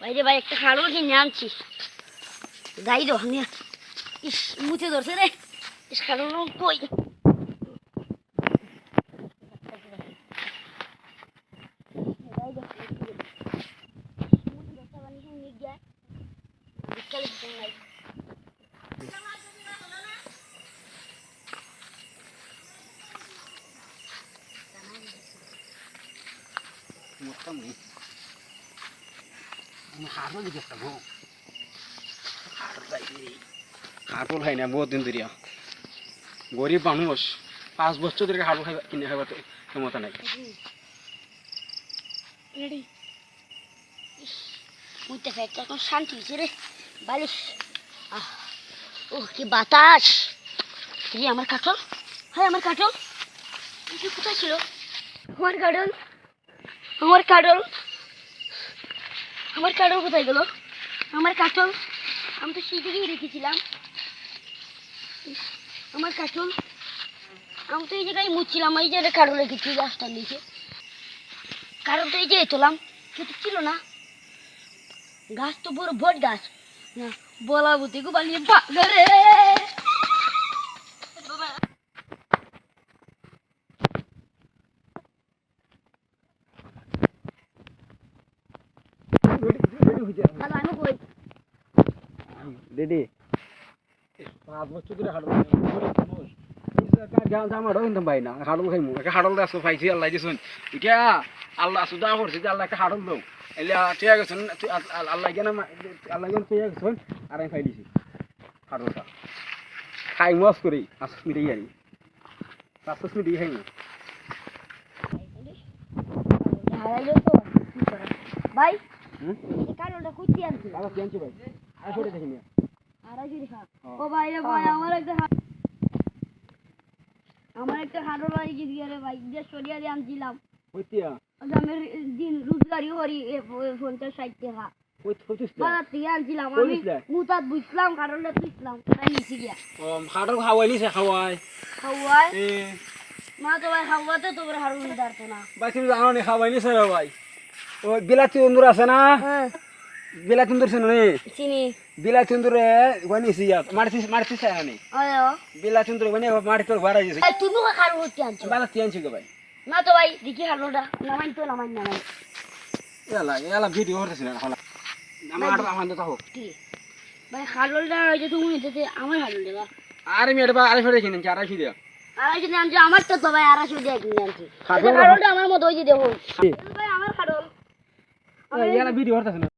বাইরে ভাই একটা খাড়ো কিনে আনছি যাই দো আমি ইস মুছে ধরছে রে ইস খাড়ো কই যাই দো, মুছে ধরছে আবার নিচে নিয়ে গিয়ে, বিকালে দিতে নাই। মরতাম রে আমি হারও দিকে খাই না বহুত দিন ধরিয়া গরিব মানুষ পাঁচ বছর ধরে খাই কিনে খাবার ক্ষমতা নাই। রেডি ইস মুইতে ফেটটা এখন শান্তি হয়েছে রে বালিশ। আহ ও কি বাতাস। কি আমার কাঠল হ্যাঁ আমার কাঠল কোথায় ছিল? আমার কাঠল আমার কাঠল আমার কাঠল কোথায় গেল? আমার কাটল আমি তো সেই দিকেই রেখেছিলাম। আমার কাটল আমি তো এই জায়গায় মুছছিলাম, এই জায়গায় কাঠল রেখেছি গাছটার নিচে। কারণ তো এই যে তোলাম, কিন্তু ছিল না। গাছ তো বড় বট গাছ। না, বলা বুতি গো বানিয়ে রে তাহলে আমি কই? রেডি পাঁচ বছর ধরে হাড়ল না। হাড়ল খাইমু হাড়ল আসো পাইছি আল্লাহ দিছুন ইটা আল্লাহ সুদা করছি যে আল্লাহ একটা হাড়ল দাও এলিয়া ঠিক আছে আল্লাহ কেন আল্লাহ কেন ঠিক আছে আর আমি খাই দিছি। হাড়লটা খাই মস করি। পাঁচ মিনিট আনি পাঁচ মিনিট খাই ভাই এই কারণটা কুচি আনছি। আবার কি আনছি ভাই? আর সরে দেখি না হারাইছি হ্যাঁ। ও। ভাই রে ভাই আমার একটা আমার একটা হাড়ো লাগি গিয়ে রে ভাই যে সরিয়া দিয়ে আনছিলাম। হইতিয়া আমি দিন রোজগারি করি পঞ্চাশ ষাট টাকা। হইত হইতিস আনছিলাম আমি মুতাত বুঝলাম কারণটা বুঝলাম তাই নিছি গিয়া। ও হাড়ল খাওয়াই খাওয়াই খাওয়াই মা তো ভাই খাওয়াতে তো করে হারুন দাঁড়তো না। ভাই তুমি জানো নি খাওয়াই নিছে রে ভাই। বিলাতি অন্দুর আছে না? হ্যাঁ। বিলাতি অন্দুর আছে নে চিনি। বিলাতি অন্দুরে গনিছি ইয়াত মারতিস মারতিস আনি আয়ো বিলাতি অন্দুরে গনি মারি তোর ভাড়া দিছে তুমি খারু হতে আনছো। বালা ভাই। না তো ভাই দেখি হারুনটা নামাইন তো নামাইন নামাইন এলা এলা ভিডিও করতেছ না হলা আমার আমার তো হোক কি? ভাই ওই যে তুমি যেতে আমার হারুনটা বা আরে আমি এটা আড়াইশো রেখে নিচ্ছি আড়াইশো দিয়া। আড়াইশো দিয়ে আনছো আমার তো তো ভাই দিয়ে কিনে আনছি। আমার মতো ওই যে দেখো এলা ভিডিও করতেছ না।